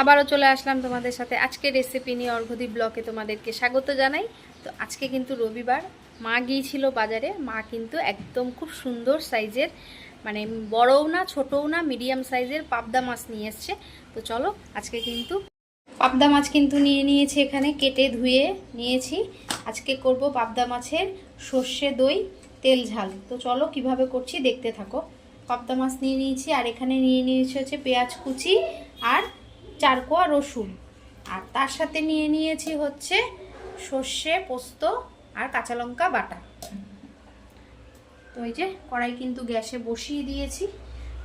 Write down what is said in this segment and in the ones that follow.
আবারও চলে আসলাম তোমাদের সাথে আজকে রেসিপি নিয়ে অর্ঘদীপ ব্লকে তোমাদেরকে স্বাগত জানাই। তো আজকে কিন্তু রবিবার, মা গিয়েছিল বাজারে, মা কিন্তু একদম খুব সুন্দর সাইজের মানে বড়ও না, ছোটও না মিডিয়াম সাইজের পাবদা মাছ নিয়ে এসছে। তো চলো আজকে কিন্তু পাবদা মাছ কিন্তু নিয়ে নিয়েছি এখানে, কেটে ধুয়ে নিয়েছি। আজকে করব পাবদা মাছের সর্ষে দই, তেল ঝাল। তো চলো কীভাবে করছি দেখতে থাকো। পাবদা মাছ নিয়ে নিয়েছি, আর এখানে নিয়ে নিয়েছি হচ্ছে পেঁয়াজ কুচি আর চারকোয়া রসুন। আর তার সাথে নিয়ে নিয়েছি হচ্ছে সর্ষে, পোস্ত আর কাঁচা লঙ্কা বাটা। তো এই যে কড়াই কিন্তু গ্যাসে বসিয়ে দিয়েছি।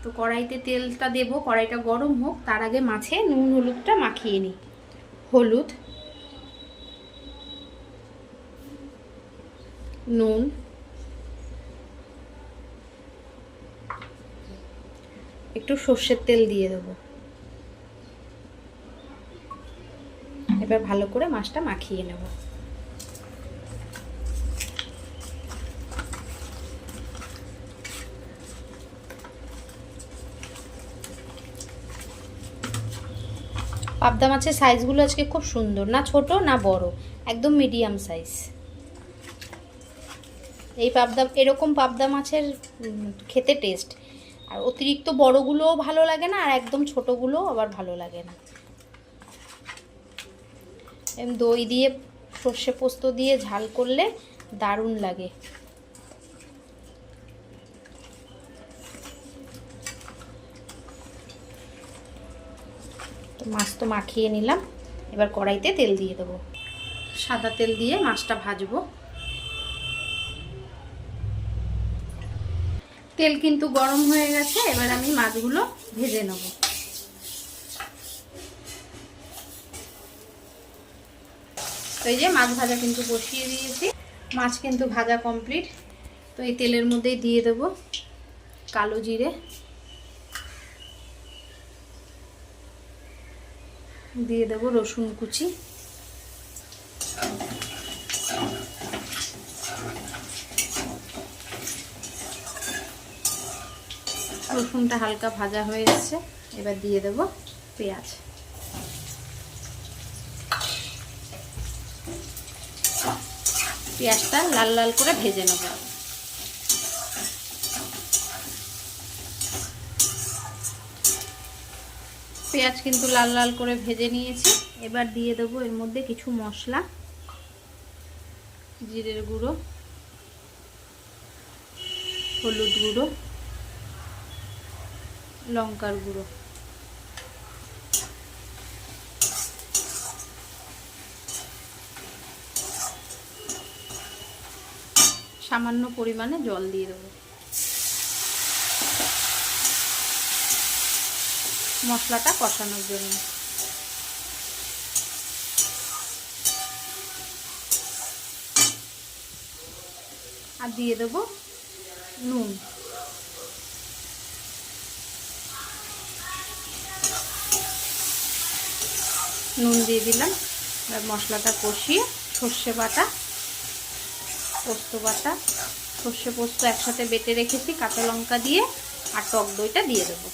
তো কড়াইতে তেলটা দেবো, কড়াইটা গরম হোক, তার আগে মাছে নুন, হলুদটা মাখিয়ে নিই। হলুদ, নুন, একটু সর্ষের তেল দিয়ে দেবো। এবার ভালো করে মাছটা মাখিয়ে নেব। পাবদা মাছের সাইজগুলো আজকে খুব সুন্দর, না ছোট না বড়, একদম মিডিয়াম সাইজ এই পাবদা, এরকম পাবদা মাছের খেতে টেস্ট আর অতিরিক্ত বড়গুলোও ভালো লাগে না, আর একদম ছোটোগুলোও আবার ভালো লাগে না। দই দিয়ে সর্ষে পোস্ত দিয়ে ঝাল করলে দারুণ লাগে। তো মাছ তো মাখিয়ে নিলাম, এবার কড়াইতে তেল দিয়ে দেবো। সাদা তেল দিয়ে মাছটা ভাজবো। তেল কিন্তু গরম হয়ে গেছে, এবার আমি মাছগুলো ভেজে নেব। এই যে মাছ ভাজা কিন্তু বসিয়ে দিয়েছি। মাছ কিন্তু ভাজা কমপ্লিট তো এই তেলের মধ্যেই দিয়ে দেবো কালো জিরে। দিয়ে দেবো রসুন কুচি। রসুনটা হালকা ভাজা হয়ে এসছে। এবার দিয়ে দেব পেঁয়াজ। পেঁয়াজটা লাল লাল করে ভেজে নেব। পেঁয়াজ কিন্তু লাল লাল করে ভেজে নিয়েছি। এবার দিয়ে দেবো এর মধ্যে কিছু মশলা, জিরের গুঁড়ো, হলুদ গুঁড়ো, লঙ্কার গুঁড়ো। সামান্য পরিমাণে জল দিয়ে দেবো। মশলাটা কষানোর জন্য। আর দিয়ে দেবো নুন। নুন দিয়ে দিলাম। মশলাটা কষিয়ে সর্ষে বাটা পোস্ত বাটা, সর্ষে পোস্ত একসাথে বেটে রেখেছি, কাঁচা লঙ্কা দিয়ে আর টক দইটা দিয়ে দেবো।